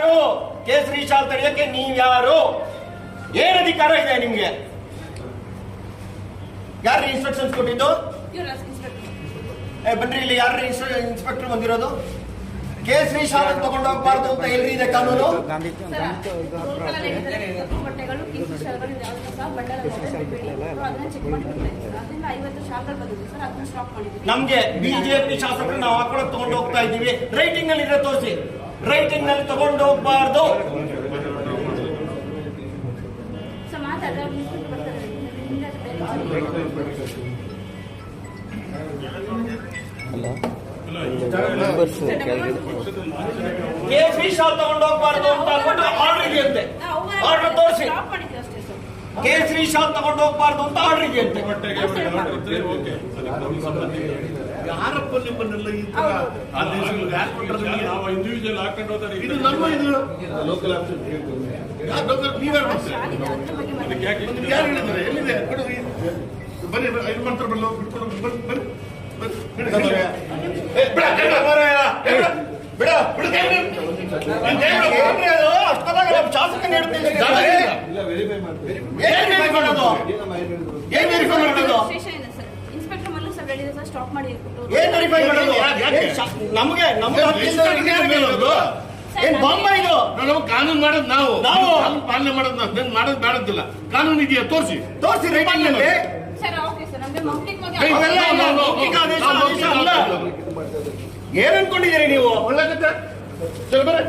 ಯಾರು? ಕೇಸರಿ ಶಾಲ್ ತಡೆಯಕ್ಕೆ ನೀವ್ ಯಾರು? ಏನ್ ಅಧಿಕಾರ ಇದೆ ನಿಮ್ಗೆ? ಯಾರು ಇನ್ಸ್ಟ್ರಕ್ಷನ್ಸ್ ಕೊಟ್ಟಿದ್ದು? ಬನ್ರಿ, ಇಲ್ಲಿ ಯಾರು ಇನ್ಸ್ಪೆಕ್ಟರ್ ಬಂದಿರೋದು? ಕೇಸರಿ ಶಾಲೆ ತಗೊಂಡು ಹೋಗ್ಬಾರ್ದು ಅಂತ ಎಲ್ರಿ ಇದೆ ಕಾನೂನು? ನಮ್ಗೆ ಬಿಜೆಪಿ ಶಾಸಕರು ನಾವು ಹಾಕೊಳಕ್ ತಗೊಂಡು ಹೋಗ್ತಾ ಇದೀವಿ ರೈಟಿಂಗ್ ಅಲ್ಲಿ ಇರೋ ತೋರಿಸಿ. ರೈಟಿಂಗ್ನಲ್ಲಿ ತಗೊಂಡು ಹೋಗ್ಬಾರ್ದು. ಕೆ ಪಿ ಶಾಲ್ ತಗೊಂಡು ಹೋಗ್ಬಾರ್ದು ಅಂತ ಅಂದ್ಬಿಟ್ಟು ಆರ್ಡರ್ ಇದೆಯಂತೆ. ಆರ್ಡರ್ ತೋರಿಸಿ. ಕೇಸರಿ ಶಾಲ್ ತಗೊಂಡು ಹೋಗ್ಬಾರ್ದು ಅಂತ ಆರ್ಡರ್ ಇದೆಯಂತೆ ಯಾರಪ್ಪ ನಿಮ್ಮನ್ನೆಲ್ಲ ಈ ತರ ಆದೇಶಗಳು ಯಾರು ಕೊಟ್ಟರು ನಿಮಗೆ? ನಾವು ಇಂಡಿವಿಜುವಲ್ ಹಾಕೊಂಡು ಹೋದ್ರೆ ಇದು ನಮ್ಮ ಇದು. ಲೋಕಲ್ ಆಪ್ಷನ್ ಯಾರು ನೀವ್ಯಾರು ಮಾಡ್ತೀರಿ? ಹೇಳಿದ್ದಾರೆ? ಎಲ್ಲಿದೆ? ಬನ್ನಿ ಐದು ಮಂತ್ರ ಬರಲು ಬಿಟ್ಕೊಂಡು ಬನ್ನಿ ಬನ್ನಿ ಬನ್ನಿ, ಬಿಡಿ. ಬಿಡ, ಬಿಡ, ಶಾಸಕ ಏ, ಏನ್ ಮಾಡೋದು. ಏನ್ ವೆರಿಫೈ ಮಾಡೋದು? Sir inspector Mallu sir stop ಮಾಡಿ ಏನ್ ವೆರಿಫೈ ಮಾಡೋದು? ನಮಗೆ ಏನ್ ನಮ್ಗೆ ಏನ್ ಬಾಂಬ ಇದು? ನಾವು ಕಾನೂನು ಮಾಡೋದು ನಾವು. ನಾವು. ಕಾನೂನು ಪಾಲನೆ ಮಾಡೋದು ನಾವು. ಮಾಡೋದು ಬೇಡದಿಲ್ಲ. ಕಾನೂನು ಇದೆಯಾ? ತೋರಿಸಿ. ತೋರಿಸಿ ರೈಟಿಂಗ್ ಅಲ್ಲ. ಏನ್ ಅನ್ಕೊಂಡಿದ್ದೀರಿ ನೀವು? ಒಳ್ಳೆ ಕತೆ